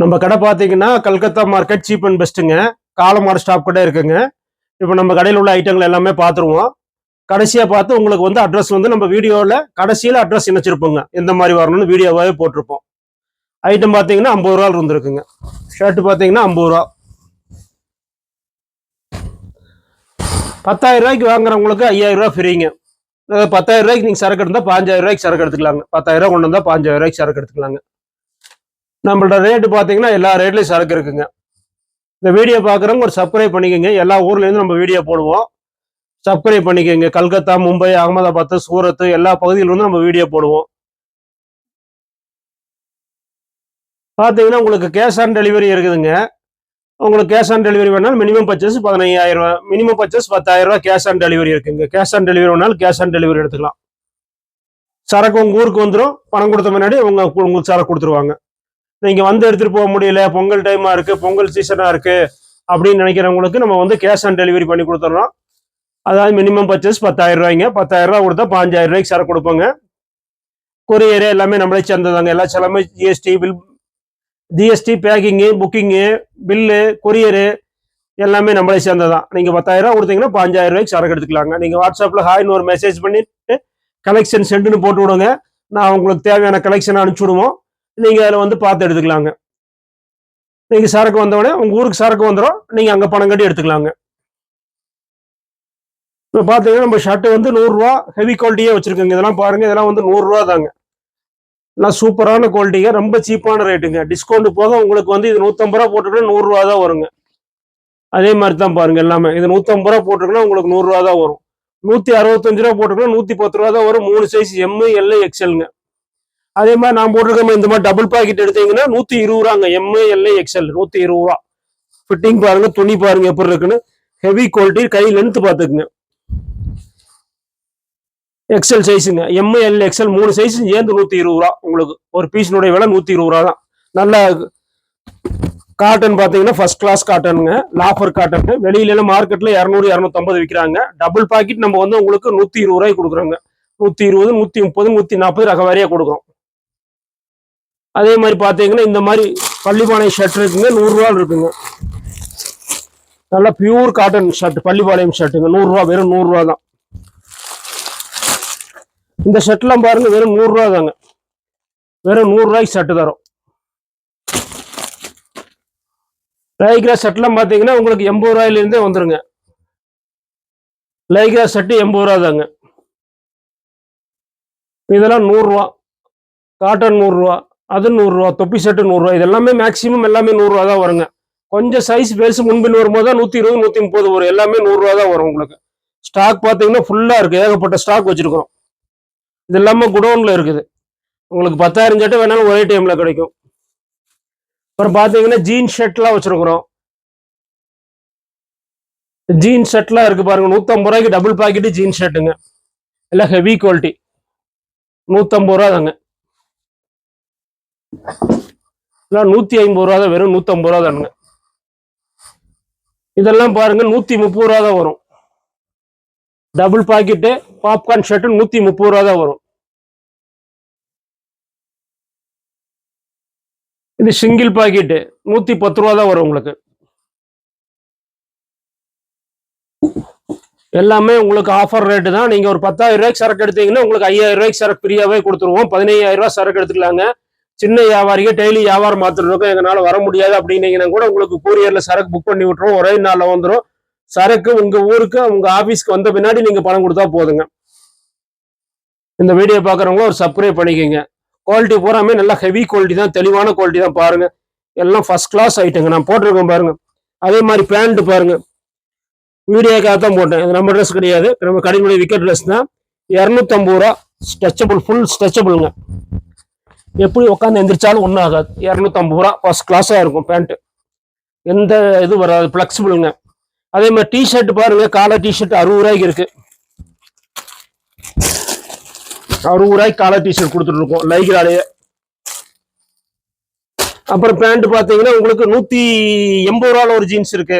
நம்ம கடை பார்த்தீங்கன்னா கல்கத்தா மார்க்கெட் சீப் அண்ட் பெஸ்ட்டுங்க காலமாடு ஸ்டாப் கடை இருக்குங்க. இப்போ நம்ம கடையில் உள்ள ஐட்டங்கள் எல்லாமே பார்த்துருவோம். கடைசியாக பார்த்து உங்களுக்கு வந்து அட்ரஸ் வந்து நம்ம வீடியோவில் கடைசியில் அட்ரஸ் இணைச்சிருப்போங்க. எந்த மாதிரி வரணும்னு வீடியோவாகவே போட்டிருப்போம். ஐட்டம் பார்த்தீங்கன்னா ஐம்பது ரூபா இருந்திருக்குங்க. ஷர்ட் பார்த்தீங்கன்னா ஐம்பது ரூபா. பத்தாயிரம் ரூபாய்க்கு வாங்குறவங்களுக்கு ஐயாயிரம் ரூபா ஃப்ரீங்க அதாவது பத்தாயிரம் ரூபாய்க்கு நீங்கள் சரக்கு இருந்தால் பாஞ்சாயிரம் ரூபாய்க்கு சரக்கு எடுத்துக்கலாங்க. பத்தாயிரம் ரூபா கொண்டு வந்தால் பாஞ்சாயிரம் ரூபாய்க்கு சரக்கு எடுத்துக்கலாங்க. நம்மளோட ரேட்டு பார்த்தீங்கன்னா எல்லா ரேட்லையும் சரக்கு இருக்குங்க. இந்த வீடியோ பார்க்குறவங்க ஒரு சப்ஸ்கிரைப் பண்ணிக்கோங்க. எல்லா ஊர்லேருந்து நம்ம வீடியோ போடுவோம். சப்ஸ்கிரைப் பண்ணிக்கோங்க. கல்கத்தா மும்பை அகமதாபாத் சூரத் எல்லா பகுதியிலிருந்து நம்ம வீடியோ போடுவோம். பார்த்தீங்கன்னா உங்களுக்கு கேஷ் ஆன் டெலிவரி இருக்குதுங்க. உங்களுக்கு கேஷ் ஆன் டெலிவரி வேணாலும் மினிமம் பர்ச்சேஸ் பதினையாயிரம் ரூபா மினிமம் பர்ச்சேஸ் பத்தாயிரம் ரூபா கேஷ் ஆன் டெலிவரி இருக்குங்க. கேஷ் ஆன் டெலிவரி வேணாலும் கேஷ் ஆன் டெலிவரி எடுத்துக்கலாம். சரக்கு உங்கள் ஊருக்கு வந்துடும் பணம் கொடுத்த முன்னாடி உங்க உங்களுக்கு சரக்கு கொடுத்துருவாங்க. நீங்க வந்து எடுத்துட்டு போக முடியல பொங்கல் டைமா இருக்கு பொங்கல் சீசனா இருக்கு அப்படின்னு நினைக்கிறவங்களுக்கு நம்ம வந்து கேஷ் ஆன் டெலிவரி பண்ணி கொடுத்துட்றோம் அதாவது மினிமம் பர்ச்சேஸ் பத்தாயிரம் ரூபாய்ங்க. பத்தாயிரம் ரூபா கொடுத்தா பாஞ்சாயிரம் ரூபாய்க்கு சரக்கு கொடுப்போங்க. கொரியர் எல்லாமே நம்மளே சேர்ந்ததாங்க. எல்லா செலவுமே GST bill GST packing booking bill courier எல்லாமே நம்மளே சேர்ந்ததான். நீங்கள் பத்தாயிரம் ரூபா கொடுத்தீங்கன்னா பாஞ்சாயிரம் ரூபாய்க்கு சரக்கு எடுத்துக்கலாங்க. நீங்கள் வாட்ஸ்அப்பில் ஹாய்னு ஒரு மெசேஜ் பண்ணிட்டு கலெக்ஷன் சென்டுன்னு போட்டு விடுங்க. நான் உங்களுக்கு தேவையான கலெக்ஷன் அனுப்பிச்சி விடுவோம். நீங்கள் அதில் வந்து பார்த்து எடுத்துக்கலாங்க. நீங்கள் சரக்கு வந்தவொடனே உங்கள் ஊருக்கு சரக்கு வந்துடும் நீங்கள் அங்கே பணம் கட்டி எடுத்துக்கலாங்க. இப்போ பார்த்தீங்கன்னா நம்ம ஷர்ட்டு வந்து நூறுரூவா ஹெவி குவாலிட்டியே வச்சுருக்கோங்க. இதெல்லாம் பாருங்கள் இதெல்லாம் வந்து நூறுரூவா தாங்க. எல்லாம் சூப்பரான குவாலிட்டிங்க ரொம்ப சீப்பான ரேட்டுங்க டிஸ்கவுண்ட் போக உங்களுக்கு வந்து இது நூற்றம்பது ரூபா போட்டுக்கிட்டா நூறுரூவா தான் வருங்க. அதே மாதிரி தான் பாருங்கள் எல்லாமே. இது நூற்றம்பது ரூபா போட்டுருக்குன்னா உங்களுக்கு நூறுரூவா தான் வரும். நூற்றி அறுபத்தஞ்சு ரூபா போட்டுருக்குன்னா நூற்றி பத்து ரூபா தான் வரும். மூணு சைஸ் எம்மு எல்ஐ எக்ஸ்எல்ங்க அதே மாதிரி நான் போட்டிருக்க இந்த மாதிரி டபுள் பாக்கெட் எடுத்தீங்கன்னா நூற்றி இருபது ரூபாங்க. எம்ஏஎல்ஏ எக்ஸ்எல் நூத்தி நூற்றி இருபது ரூபா. ஃபிட்டிங் பாருங்க துணி பாருங்க எப்படி இருக்குன்னு. ஹெவி குவாலிட்டி கை லென்த் பார்த்துக்குங்க. எக்ஸ்எல் சைஸுங்க எம்ஏஎல் எக்ஸ்எல் மூணு சைஸ் சேர்ந்து நூற்றி இருபது ரூபா உங்களுக்கு. ஒரு பீஸினுடைய விலை நூற்றி இருபது ரூபா தான். நல்ல காட்டன் பார்த்தீங்கன்னா ஃபர்ஸ்ட் கிளாஸ் காட்டனுங்க லாஃபர் காட்டன் வெளியில எல்லாம் மார்க்கெட்ல இரநூறு இரநூத்தம்பது விற்கிறாங்க டபுள் பாக்கெட் நம்ம வந்து உங்களுக்கு நூற்றி இருபது ரூபாய்க்கு கொடுக்குறோங்க. நூற்றி இருபது நூற்றி முப்பது நூற்றி நாற்பது ரக வாரியாக கொடுக்குறோம். அதே மாதிரி பார்த்தீங்கன்னா இந்த மாதிரி பள்ளிப்பாளையம் ஷர்ட் இருக்குங்க நூறுரூவா இருக்குங்க. நல்லா பியூர் காட்டன் ஷர்ட் பள்ளிப்பாளையம் ஷர்ட்டுங்க நூறுரூவா வெறும் நூறுரூவா தான். இந்த ஷர்ட்லாம் பாருங்க வெறும் நூறுரூவா தாங்க. வெறும் நூறுரூவாய்க்கு ஷர்ட் தரும். லைக்ரா ஷர்ட்லாம் பார்த்தீங்கன்னா உங்களுக்கு எண்பது ரூபாயிலேருந்தே வந்துடுங்க லைக்ரா ஷர்ட் எண்பது ரூபா தாங்க. இதெல்லாம் நூறுரூவா. காட்டன் நூறுரூவா. அது நூறுரூவா தொப்பி செட்டு நூறுரூவா இது எல்லாமே மேக்ஸிமம் எல்லாமே நூறுரூவா தான் வருங்க. கொஞ்சம் சைஸ் பெருசு முன்பின் வரும்போது தான் நூற்றி இருபது நூற்றி முப்பது வரும். எல்லாமே நூறுரூவா தான் வரும் உங்களுக்கு. ஸ்டாக் பார்த்தீங்கன்னா ஃபுல்லாக இருக்குது ஏகப்பட்ட ஸ்டாக் வச்சுருக்கோம் இது இல்லாமல் குடோனில் இருக்குது. உங்களுக்கு பத்தாயிரம் சட்டை வேணாலும் ஒரே டைமில் கிடைக்கும். அப்புறம் பார்த்தீங்கன்னா ஜீன் ஷர்ட்லாம் வச்சுருக்குறோம். ஜீன் ஷர்ட்லாம் இருக்குது பாருங்கள் நூற்றம்பது ரூபாய்க்கு டபுள் பாக்கெட்டு ஜீன் ஷர்ட்டுங்க எல்லாம் ஹெவி குவாலிட்டி நூற்றம்பது ரூபா தாங்க. எல்லாம் நூத்தி ஐம்பது ரூபா தான் வெறும் நூற்றம்பது ரூபா தானுங்க. இதெல்லாம் பாருங்க நூற்றி முப்பது ரூபா தான் வரும். டபுள் பாக்கெட்டு பாப்கார்ன் ஷர்ட்டு நூத்தி முப்பது ரூபா தான் வரும். இது சிங்கிள் பாக்கெட்டு நூற்றி பத்து ரூபா தான் வரும் உங்களுக்கு. எல்லாமே உங்களுக்கு ஆஃபர் ரேட்டு தான். நீங்கள் ஒரு பத்தாயிரம் ரூபாய்க்கு சரக்கு எடுத்தீங்கன்னா உங்களுக்கு ஐயாயிரம் ரூபாய்க்கு சரக்கு ஃப்ரீயாகவே கொடுத்துருவோம். பதினையாயிரம் ரூபாய் சரக்கு எடுத்துக்கலாங்க. சின்ன வியாபாரிகள் டெய்லி வியாபாரம் மாத்திரம் இருக்கும். எங்களால் வர முடியாது அப்படின்னீங்கன்னா கூட உங்களுக்கு கூரியரில் சரக்கு புக் பண்ணி விட்டுருவோம் ஒரே நாளில் வந்துடும் சரக்கு உங்கள் ஊருக்கு உங்கள் ஆஃபீஸ்க்கு வந்த பின்னாடி நீங்கள் பணம் கொடுத்தா போதுங்க. இந்த வீடியோ பார்க்குறவங்க ஒரு சப்ஸ்கிரைப் பண்ணிக்கோங்க. குவாலிட்டி பூராமே நல்லா ஹெவி குவாலிட்டி தான் தெளிவான குவாலிட்டி தான் பாருங்கள் எல்லாம் ஃபஸ்ட் கிளாஸ் ஐட்டங்க நான் போட்டிருக்கேன் பாருங்கள் அதே மாதிரி பேண்ட்டு பாருங்கள் வீடியோக்காக தான் போட்டேன். இது நம்ம ட்ரெஸ் கிடையாது. நம்ம கடையினுடைய விக்கெட் ட்ரெஸ் தான். இரநூத்தம்பது ரூபா ஸ்ட்ரெச்சபிள் ஃபுல் ஸ்ட்ரெச்சபிளுங்க எப்படி உட்காந்து எந்திரிச்சாலும் ஒன்றும் ஆகாது. இரநூத்தம்பது ரூபா ஃபர்ஸ்ட் கிளாஸாக இருக்கும் பேண்ட்டு எந்த இது வராது ஃப்ளெக்சிபிளுங்க அதே மாதிரி டிஷர்ட் பாருங்க காலை டிஷர்ட் அறுபது ரூபாய்க்கு இருக்கு. அறுபது ரூபாய்க்கு காலை டிஷர்ட் கொடுத்துட்டு இருக்கோம் லைக்ராலேயே. அப்புறம் பேண்ட் பார்த்தீங்கன்னா உங்களுக்கு நூற்றி எண்பது ரூபால ஒரு ஜீன்ஸ் இருக்கு.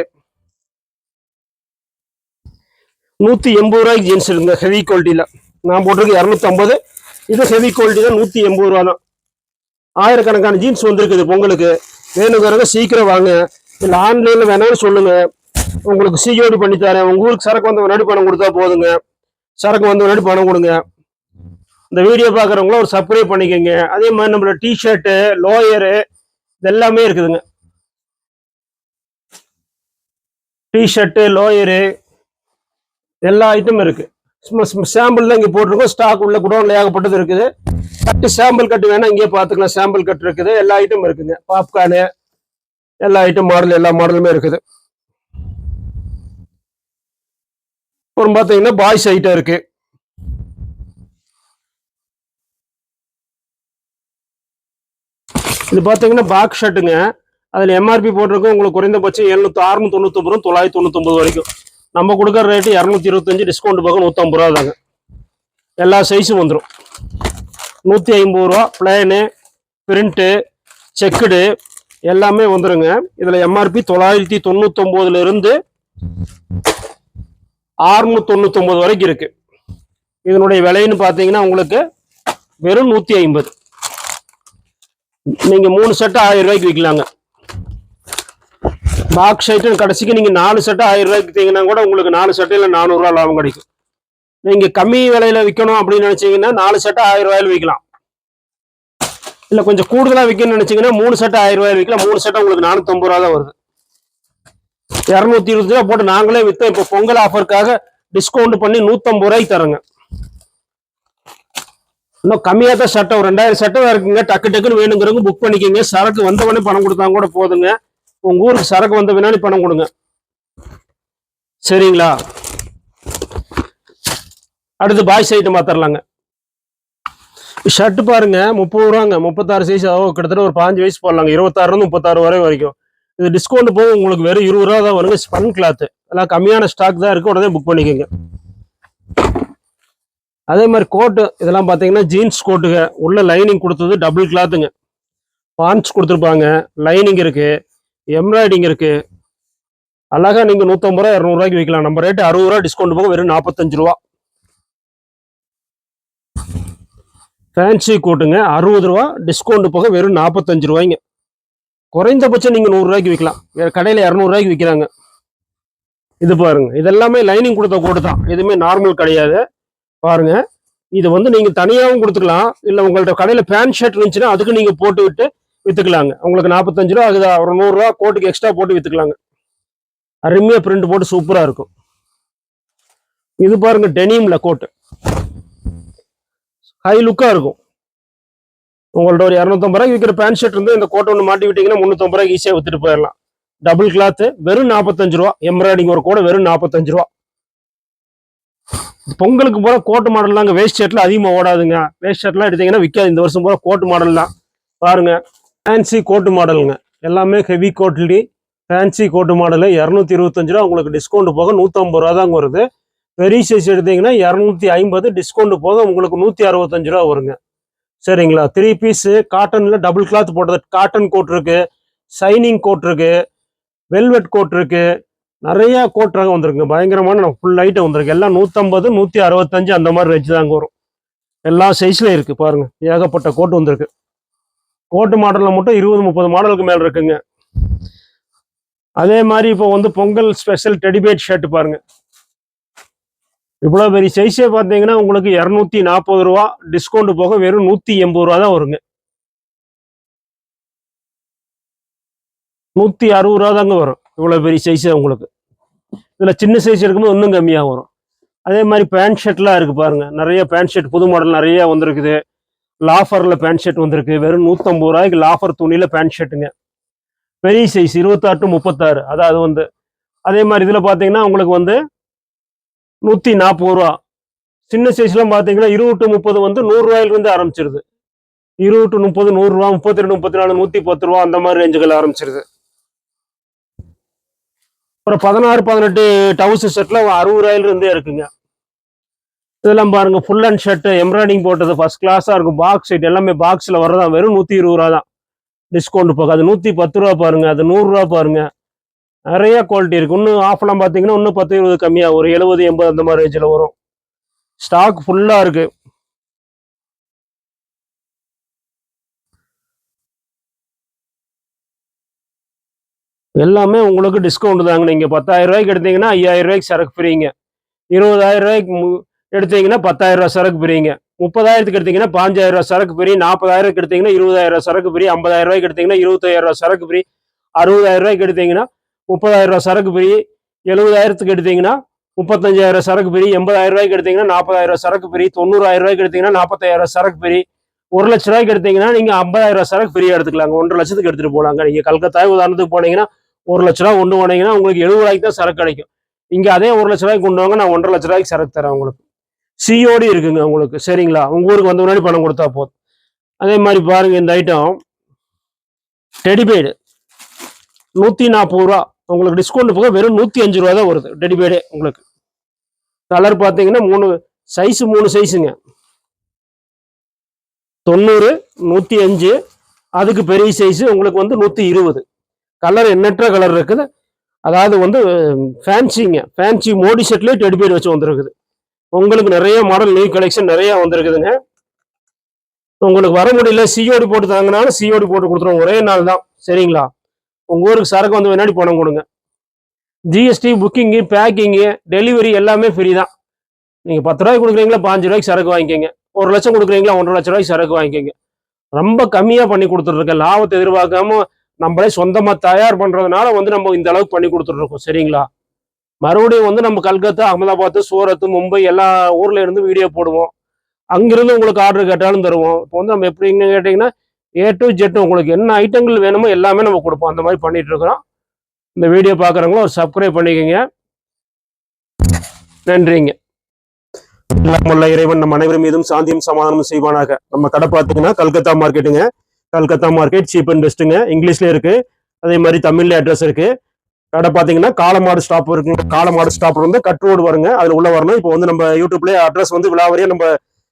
நூற்றி எண்பது ரூபாய்க்கு ஜீன்ஸ் இருக்குங்க ஹெவி குவாலிட்டியில் நான் போட்டிருக்கேன் இரநூத்தம்பது. இது ஹெவி குவாலிட்டி தான் நூற்றி எண்பது ரூபா தான் ஆயிரக்கணக்கான ஜீன்ஸ் வந்திருக்குது பொங்கலுக்கு வேணுங்கிறத சீக்கிரம் வாங்க. இல்லை ஆன்லைனில் வேணாலும் சொல்லுங்கள் உங்களுக்கு சிஓடி பண்ணி தரேன் ஊருக்கு சரக்கு வந்து முன்னாடி பணம் கொடுத்தா போதுங்க. சரக்கு வந்து முன்னாடி பணம் கொடுங்க. இந்த வீடியோ பார்க்குறவங்களும் ஒரு சப்ஸ்கிரைப் பண்ணிக்கோங்க. அதே மாதிரி நம்மளோட டிஷர்ட்டு லோயரு இது எல்லாமே இருக்குதுங்க. டிஷர்ட்டு லோயரு எல்லா ஐட்டமும் இருக்குது சும்மா சாம்பிள் தான் இங்கே போட்டிருக்கோம். ஸ்டாக் உள்ள குடோனில் ஏகப்பட்டது இருக்குது. கட்டு சாம்பிள் கட்டு வேணா இங்கே பார்த்துக்கலாம். சாம்பிள் கட்டு இருக்குது. எல்லா ஐட்டமும் இருக்குங்க. பாப்கார்னு எல்லா ஐட்டம் மாடல் எல்லா மாடலுமே இருக்குது. அப்புறம் பார்த்தீங்கன்னா பாய்ஸ் ஐட்டம் இருக்கு. இது பார்த்தீங்கன்னா பாக் ஷர்ட்டுங்க அதில் எம்ஆர்பி போட்டிருக்கோம். உங்களுக்கு குறைந்தபட்சம் எழுநூத்தி அறுநூத்தி தொண்ணூத்தொம்பது ரூபா தொள்ளாயிரத்தி தொண்ணூத்தொம்பது வரைக்கும். நம்ம கொடுக்குற ரேட்டு இரநூத்தி இருபத்தஞ்சு டிஸ்கவுண்ட் போக நூற்றம்பது ரூபா தாங்க. எல்லா சைஸும் வந்துடும் நூற்றி ஐம்பது ரூபா பிளேனு பிரிண்ட்டு செக்குடு எல்லாமே வந்துருங்க. இதில் எம்ஆர்பி தொள்ளாயிரத்தி தொண்ணூத்தொம்போதுல இருந்து ஆறுநூத்தி தொண்ணூத்தொம்பது வரைக்கும் இருக்குது இதனுடைய விலைன்னு பார்த்தீங்கன்னா உங்களுக்கு வெறும் நூற்றி ஐம்பது. நீங்கள் மூணு செட்டு ஆயிரம் ரூபாய்க்கு விற்கலாங்க பாக்ஸ் ஐட்டம் கடைசிக்கு நீங்கள் நாலு செட்டு ஆயிரம் ரூபாய்க்கு விற்றீங்கன்னா கூட உங்களுக்கு நாலு செட்டில் நானூறுரூவா லாபம் கிடைக்கும். நீங்கள் கம்மி விலையில விற்கணும் அப்படின்னு நினைச்சீங்கன்னா நாலு செட்டை ஆயிரம் ரூபாயில விற்கலாம் இல்லை கொஞ்சம் கூடுதலாக விற்கணும்னு நினைச்சீங்கன்னா மூணு செட்டை ஆயிரம் ரூபாயில விற்கலாம் மூணு சட்டை உங்களுக்கு நானூற்றம்பது ரூபா தான் வருது. இரநூத்தி இருபது ரூபா போட்டு நாங்களே விற்றோம் இப்போ பொங்கல் ஆஃபருக்காக டிஸ்கவுண்ட் பண்ணி நூற்றம்பது ரூபாய்க்கு தரோங்க. இன்னும் கம்மியாக தான் சட்டை ஒரு ரெண்டாயிரம் சட்டை தான் இருக்குங்க. டக்கு டக்குன்னு வேணுங்கிறவங்க புக் பண்ணிக்கோங்க. சரக்கு வந்தவொடனே பணம் கொடுத்தா கூட போதுங்க. உங்க ஊருக்கு சரக்கு வந்த பின்னாடி பணம் கொடுங்க. சரிங்களா? அடுத்து பாய்ஸ் சைட்டு மாத்தரலாங்க ஷர்ட் பாருங்க முப்பது ரூபாங்க. முப்பத்தாறு சைஸ் ஆகும் கிட்டத்தட்ட ஒரு பாஞ்சு வயசு போடலாங்க. இருபத்தாறுலேருந்து முப்பத்தாறு வரை வரைக்கும். இது டிஸ்கவுண்ட் போக உங்களுக்கு வெறும் இருபது ரூபா தான் வருங்க. ஸ்பன் கிளாத்து எல்லாம் கம்மியான ஸ்டாக் தான் இருக்குது உடனே புக் பண்ணிக்கோங்க. அதே மாதிரி கோட்டு இதெல்லாம் பார்த்தீங்கன்னா ஜீன்ஸ் கோட்டுங்க உள்ள லைனிங் கொடுத்தது டபுள் கிளாத்துங்க பான்ஸ் கொடுத்துருப்பாங்க. லைனிங் இருக்குது எம்ப்ராய்டிங் இருக்குது அழகாக நீங்கள் நூற்றம்பது ரூபா இரநூறுவாய்க்கு விற்கலாம் நம்ம ரேட்டு அறுபது ரூபா டிஸ்கவுண்ட் போக வெறும் நாற்பத்தஞ்சு ரூபா. ஃபேன்சி கோட்டுங்க. அறுபது ரூபா டிஸ்கவுண்ட் போக வெறும் நாற்பத்தஞ்சு ரூபாய்ங்க. குறைந்தபட்சம் நீங்கள் நூறுரூவாய்க்கு விற்கலாம் வேறு கடையில் இரநூறுவாய்க்கு விற்கிறாங்க இது பாருங்க. இதெல்லாமே லைனிங் கொடுத்த கோட்டு தான். எதுவுமே நார்மல் கிடையாது. பாருங்க. இது வந்து நீங்கள் தனியாகவும் கொடுத்துக்கலாம். இல்லை உங்கள்ட்ட கடையில் பேண்ட் ஷர்ட் இருந்துச்சுன்னா அதுக்கு நீங்கள் போட்டு விட்டு விற்றுக்கலாங்க உங்களுக்கு நாற்பத்தஞ்சு ரூபா ஆகுதா ஒரு நூறுரூவா கோட்டுக்கு எக்ஸ்ட்ரா போட்டு விற்றுக்கலாங்க அருமையாக பிரிண்ட் போட்டு சூப்பராக இருக்கும். இது பாருங்க டெனியமில் கோட்டு. ஹை லுக்காக இருக்கும். உங்கள்ட்ட ஒரு இரநூத்தம்பது ரூபாய்க்கு விற்கிற பேண்ட் ஷர்ட் இருந்து இந்த கோட்டை ஒன்று மாட்டி விட்டீங்கன்னா முந்நூற்றம்பது ரூபாய்க்கு ஈஸியாக வித்துட்டு போயிடலாம். டபுள் கிளாத்து வெறும் நாற்பத்தஞ்சு ரூபா. எம்ப்ராய்டிங் ஒரு கூட வெறும் நாற்பத்தஞ்சு ரூபா. பொங்கலுக்கு போகிற கோட்டு மாடல் தாங்க வேஸ்ட் ஷர்ட்லாம் அதிகமாக ஓடாதுங்க. வேஸ்ட் ஷர்ட்லாம் எடுத்தீங்கன்னா விற்காது இந்த வருஷம் போகிற கோட்டு மாடல் தான். பாருங்க. ஃபேன்சி கோட்டு மாடலுங்க எல்லாமே ஹெவி கோட்லி ஃபேன்சி கோட்டு மாடலு இரநூத்தி இருபத்தஞ்சு ரூபா உங்களுக்கு டிஸ்கவுண்ட் போக நூற்றம்பது ரூபா தாங்க வருது. பெரிய சைஸ் எடுத்தீங்கன்னா இரநூத்தி ஐம்பது டிஸ்கவுண்ட் போக உங்களுக்கு நூற்றி அறுபத்தஞ்சு ரூபா வருங்க. சரிங்களா? த்ரீ பீஸு காட்டனில் டபுள் கிளாத் போட்டது. காட்டன் கோட் இருக்குது ஷைனிங் கோட் இருக்குது வெல்வெட் கோட் இருக்குது நிறையா கோட் ரகம் வந்திருக்குங்க. பயங்கரமான ஃபுல் ஐட்டம் வந்திருக்கு. எல்லாம் நூற்றம்பது நூற்றி அறுபத்தஞ்சு அந்த மாதிரி ரேஞ்சு தாங்க வரும். எல்லா சைஸ்லையும் இருக்குது பாருங்கள் ஏகப்பட்ட கோட் வந்திருக்கு. கோட்டு மாடலில் மட்டும் இருபது முப்பது மாடலுக்கு மேலே இருக்குங்க. அதே மாதிரி இப்போ வந்து பொங்கல் ஸ்பெஷல் டெடிபேட் ஷர்ட் பாருங்க. இவ்வளோ பெரிய சைஸே பார்த்தீங்கன்னா உங்களுக்கு இரநூத்தி நாற்பது ரூபா டிஸ்கவுண்ட் போக வெறும் நூற்றி எண்பது ரூபா தான் வருங்க. நூற்றி அறுபது ரூபா தாங்க வரும். இவ்வளோ பெரிய சைஸே உங்களுக்கு. இதில் சின்ன சைஸ் இருக்கும்போது இன்னும் கம்மியாக வரும். அதே மாதிரி பேண்ட் ஷர்ட்லாம் இருக்குது பாருங்க. நிறைய பேண்ட் ஷர்ட் புது மாடல் நிறைய வந்திருக்குது. லாஃபரில் பேண்ட் ஷர்ட் வந்திருக்கு. வெறும் நூற்றம்பது ரூபாய்க்கு லாஃபர் துணியில் பேண்ட் ஷர்ட்டுங்க பெரிய சைஸ் இருபத்தாறு டு முப்பத்தாறு. அதாவது வந்து அதே மாதிரி இதில் பார்த்தீங்கன்னா உங்களுக்கு வந்து நூற்றி நாற்பது ரூபா. சின்ன சைஸ்லாம் பார்த்தீங்கன்னா இருபது முப்பது வந்து நூறுரூவாயிலிருந்து ஆரம்பிச்சிருது. இருபது முப்பது நூறுரூவா முப்பத்தி ரெண்டு முப்பத்தி நாலு நூற்றி பத்து ரூபா அந்த மாதிரி ரேஞ்சுகள் ஆரம்பிச்சிருது. அப்புறம் பதினாறு பதினெட்டு டவுஸ் செட்டில் அறுபது ரூபாயிலிருந்தே இருக்குங்க. இதெல்லாம் பாருங்க ஃபுல் அண்ட் ஷர்ட் எம்ப்ராய்டிங் போட்டது ஃபர்ஸ்ட் கிளாஸாக இருக்கும். பாக்ஸ் செட் எல்லாமே பாக்ஸில் வரதான் வெறும் நூற்றி இருபது ரூபா தான். டிஸ்கவுண்ட் போக அது நூற்றி பத்து ரூபா பாருங்க அது நூறுரூவா பாருங்க. நிறைய குவாலிட்டி இருக்குது இன்னும் ஆஃப்லாம் பார்த்தீங்கன்னா இன்னும் பத்து இருபது கம்மியாக ஒரு எழுபது எண்பது அந்த மாதிரி ரேஞ்சில் வரும். ஸ்டாக் ஃபுல்லாக இருக்கு. எல்லாமே உங்களுக்கு டிஸ்கவுண்ட் தாங்க. நீங்கள் பத்தாயிரம் ரூபாய்க்கு எடுத்தீங்கன்னா ஐயாயிரம் ரூபாய்க்கு சரக்கு ஃப்ரீங்க இருபதாயிரம் ரூபாய்க்கு மு- எடுத்தீங்கன்னா பத்தாயிரம் ரூபா சரக்கு ஃப்ரீங்க முப்பதாயிரத்துக்கு எடுத்தீங்கன்னா பாஞ்சாயிரம் ரூபா சரக்கு ஃப்ரீ நாற்பதாயிரத்துக்கு எடுத்தீங்கன்னா இருபதாயிரம் ரூபா சரக்கு ஃப்ரீ ஐம்பதாயிரம் ரூபாய்க்கு எடுத்தீங்கன்னா இருபத்தாயிரம் ரூபா சரக்கு ஃப்ரீ அறுபதாயிரம் ரூபாய்க்கு எடுத்தீங்கன்னா முப்பதாயிரம் ரூபாய் சரக்கு பிரி எழுபதாயிரத்துக்கு எடுத்தீங்கன்னா முப்பத்தஞ்சாயிரம் சரக்கு பிரி எண்பதாயிரம் ரூபாய்க்கு எடுத்தீங்கன்னா நாற்பதாயிரம் ரூபாய் சரக்கு பிரி தொண்ணூறாயிரம் ரூபாய்க்கு எடுத்தீங்கன்னா நாற்பத்தாயிரம் ரூபாய் சரக்கு பிரி. ஒரு லட்ச ரூபாய்க்கு எடுத்தீங்கன்னா நீங்க ஐம்பதாயிரம் ரூபாய் சரக்கு ஃப்ரீயா எடுத்துக்கலாங்க. ஒன்றரை லட்சத்துக்கு எடுத்துட்டு போலாங்க. நீங்க கல்கத்தா உதாரணத்துக்கு போனீங்கன்னா ஒரு லட்ச ரூபா கொண்டு போனீங்கன்னா உங்களுக்கு எழுபது ரூபாய்க்கு தான் சரக்கு கிடைக்கும். இங்க அதே ஒரு லட்ச ரூபாய்க்கு கொண்டு வாங்க நான் ஒன்றரை லட்ச ரூபாய்க்கு சரக்கு தரேன் உங்களுக்கு. சிஓடி இருக்குங்க உங்களுக்கு. சரிங்களா? உங்க ஊருக்கு வந்த முன்னாடி பணம் கொடுத்தா போதும். அதே மாதிரி பாருங்க இந்த ஐட்டம் டெடிபேடு நூத்தி நாற்பது ரூபா. உங்களுக்கு டிஸ்கவுண்ட் போக வெறும் நூற்றி அஞ்சு ரூபா தான் வருது. டெடிபேடே உங்களுக்கு. கலர் பார்த்தீங்கன்னா மூணு சைஸ் மூணு சைஸுங்க தொண்ணூறு நூற்றி அஞ்சு அதுக்கு பெரிய சைஸு உங்களுக்கு வந்து நூற்றி இருபது. கலர் எண்ணற்ற கலர் இருக்குது. அதாவது வந்து ஃபேன்சிங்க ஃபேன்சி மோடி செட்லேயே டெடிபேட் வச்சு வந்திருக்குது. உங்களுக்கு நிறைய மாடல் நியூ கலெக்ஷன் நிறையா வந்திருக்குதுங்க. உங்களுக்கு வர முடியல சிஓடி போட்டு தாங்கினாலும் சிஓடி போட்டு கொடுத்துருவோம். ஒரே நாள் தான் சரிங்களா? உங்கள் ஊருக்கு சரக்கு வந்து வேணாடி பணம் கொடுங்க. ஜிஎஸ்டி புக்கிங்கு பேக்கிங்கு டெலிவரி எல்லாமே ஃப்ரீ தான். நீங்கள் பத்து ரூபாய்க்கு கொடுக்குறீங்களா பாஞ்சு ரூபாய்க்கு சரக்கு வாங்கிக்கோங்க. ஒரு லட்சம் கொடுக்குறீங்களா ஒன்றரை லட்ச ரூபாய்க்கு சரக்கு வாங்கிக்கோங்க. ரொம்ப கம்மியாக பண்ணி கொடுத்துட்ருக்கேன் லாபத்தை எதிர்பார்க்காம நம்மளே சொந்தமாக தயார் பண்ணுறதுனால வந்து நம்ம இந்த அளவுக்கு பண்ணி கொடுத்துட்ருக்கோம் சரிங்களா? மறுபடியும் வந்து நம்ம கல்கத்தா அகமதாபாத் சூரத்து மும்பை எல்லா ஊர்ல இருந்து வீடியோ போடுவோம். அங்கிருந்து உங்களுக்கு ஆர்டர் கேட்டாலும் தருவோம். இப்போ வந்து நம்ம எப்படின்னு கேட்டிங்கன்னா ஏ டு ஜெட் உங்களுக்கு என்ன ஐட்டங்கள் வேணுமோ எல்லாமே நம்ம கொடுப்போம். அந்த மாதிரி பண்ணிட்டு இருக்கிறோம். இந்த வீடியோ பார்க்குறவங்களும் ஒரு சப்ஸ்கிரைப் பண்ணிக்கோங்க. நன்றிங்க. நம்மள இறைவன் நம்ம அனைவரும் மீதும் சாந்தியும் சமாதானமும் செய்வானாக. நம்ம கடை பார்த்தீங்கன்னா கல்கத்தா மார்க்கெட்டுங்க. கல்கத்தா மார்க்கெட் சீப் அண்ட் பெஸ்ட்டுங்க இங்கிலீஷ்லேயும் இருக்குது அதே மாதிரி தமிழ்ல அட்ரஸ் இருக்குது கடை பார்த்தீங்கன்னா காலமாடு ஸ்டாப் இருக்குங்க காலமாடு ஸ்டாப் வந்து கட் ரோடு வருங்க. அதில் உள்ள வரணும். இப்போ வந்து நம்ம யூடியூப்லேயே அட்ரஸ் வந்து விழாவறியாக நம்ம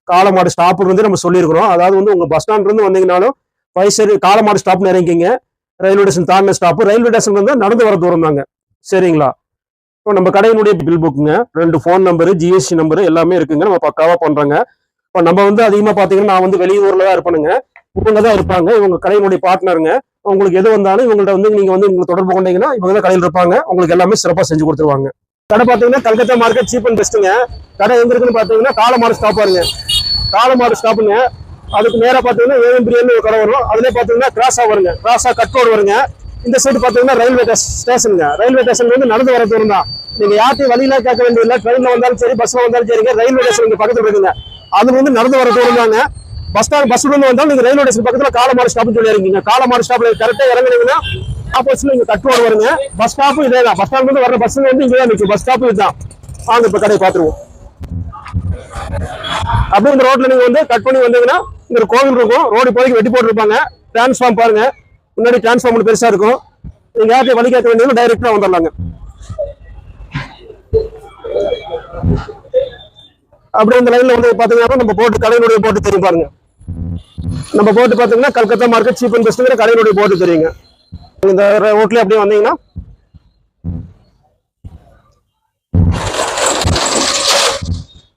காலமாடு ஸ்டாப் வந்து நம்ம சொல்லியிருக்கிறோம். அதாவது வந்து உங்கள் பஸ் ஸ்டாண்ட்லேருந்து வந்தீங்கனாலும் பைசரி காலமாடு ஸ்டாப்னு இறங்கிங்க ரயில்வே ஸ்டேஷன் தாண்டின ஸ்டாப்பு. ரயில்வே ஸ்டேஷன் வந்து நடந்து வர தூரம் தாங்க. சரிங்களா? இப்போ நம்ம கடையினுடைய பில் புக்குங்க ரெண்டு ஃபோன் நம்பரு ஜிஎஸ்டி நம்பரு எல்லாமே இருக்குங்க. நம்ம பக்காவாக பண்ணுறோங்க இப்போ நம்ம வந்து அதிகமாக பார்த்தீங்கன்னா நான் வந்து வெளியூரில் தான் இருப்பேனுங்க. இவங்க தான் இருப்பாங்க. இவங்க கடையினுடைய பார்ட்னருங்க உங்களுக்கு எது வந்தாலும் இவங்கள்ட்ட வந்து நீங்கள் வந்து உங்களுக்கு தொடர்பு கொண்டீங்கன்னா இவங்க தான் கடையில் இருப்பாங்க. உங்களுக்கு எல்லாமே சிறப்பாக செஞ்சு கொடுத்துருவாங்க. கடை பார்த்தீங்கன்னா கல்கத்தா மார்க்கெட் சீப் அண்ட் பெஸ்ட்டுங்க கடை எங்க இருக்குன்னு பார்த்தீங்கன்னா காலமாடு ஸ்டாப் பாருங்க காலமாடு ஸ்டாப்புங்க அதுக்கு நேராக பார்த்தீங்கன்னா ஏஎம் பிரியாணி ஒரு கடை வரும் அதுலேயே பார்த்தீங்கன்னா கிராஸாக வருங்க. கிராஸாக கட் ரோடு வருங்க. இந்த சைடு பார்த்தீங்கன்னா ரயில்வே ஸ்டேஷனுங்க ரயில்வே ஸ்டேஷன்லேருந்து நடந்து வர தூரம் தான். நீங்கள் யார்ட்டையும் வழியில கேட்க வேண்டியதில்லை. ட்ரெயினில் வந்தாலும் சரி பஸ்ஸில் வந்தாலும் சரிங்க. ரயில்வே ஸ்டேஷன் இங்கே பக்கத்தில் இருக்குங்க. அது வந்து நடந்து வர தூரம் தாங்க. பஸ் ஸ்டாண்ட் பஸ் இருந்து வந்தாலும் நீங்கள் ரயில்வே ஸ்டேஷன் பக்கத்தில் காலமாறு ஸ்டாப்புன்னு சொல்லி இருக்கீங்க ஸ்டாப்பில் கரெக்டாக இறங்குனீங்கன்னா ஆப்போசிட்ல இங்கே கட் ரோடு வருங்க. பஸ் ஸ்டாப்பும் இதே தான் பஸ் ஸ்டாண்ட் வந்து வர பஸ்ஸுங்க வந்து இங்கே தான் நிற்கும் பஸ் ஸ்டாப்பும் இதுதான். வாங்க இப்போ கடையை பார்த்துருவோம். அப்படி இந்த ரோட்டில் நீங்கள் வந்து கட் பண்ணி வந்தீங்கன்னா இங்க ஒரு கோவில் இருக்கும். ரோடு இப்போதைக்கு வெட்டி போட்டுருப்பாங்க. டிரான்ஸ்ஃபார்ம் பாருங்க. முன்னாடி டிரான்ஸ்ஃபார்ம் பெருசாக பெருசா இருக்கும். நீங்க யார்கிட்ட வழி கேட்க வேண்டியது டைரக்டா வந்துடலாங்க. அப்படியே இந்த லைன்ல வந்து பாத்தீங்கன்னா நம்ம போட்டு கடையினுடைய போட்டு தெரியும் பாருங்க. நம்ம போட்டு பாத்தீங்கன்னா கல்கத்தா மார்க்கெட் சீப் அண்ட் பெஸ்ட்ங்கிற கடையினுடைய போட்டு தெரியுங்க. இந்த ரோட்ல அப்படியே வந்தீங்கன்னா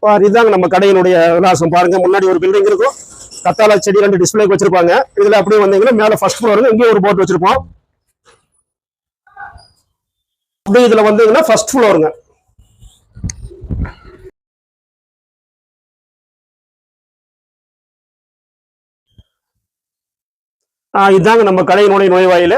பாரு, இதுதாங்க நம்ம கடையினுடைய விலாசம். பாருங்க முன்னாடி ஒரு பில்டிங் இருக்கும். கத்தால செடி ரெண்டு டிஸ்பிளேக்கு வச்சிருப்பாங்க. இதுல அப்படியே வந்தீங்கன்னா மேல ஃபர்ஸ்ட் ஃப்ளோர் இங்கேயும் ஒரு போட் வச்சிருப்போம். அப்படியே இதுல வந்தீங்கன்னா ஃபர்ஸ்ட் ஃப்ளோருங்க இதாங்க நம்ம கடையினுடைய நுழைவாயில.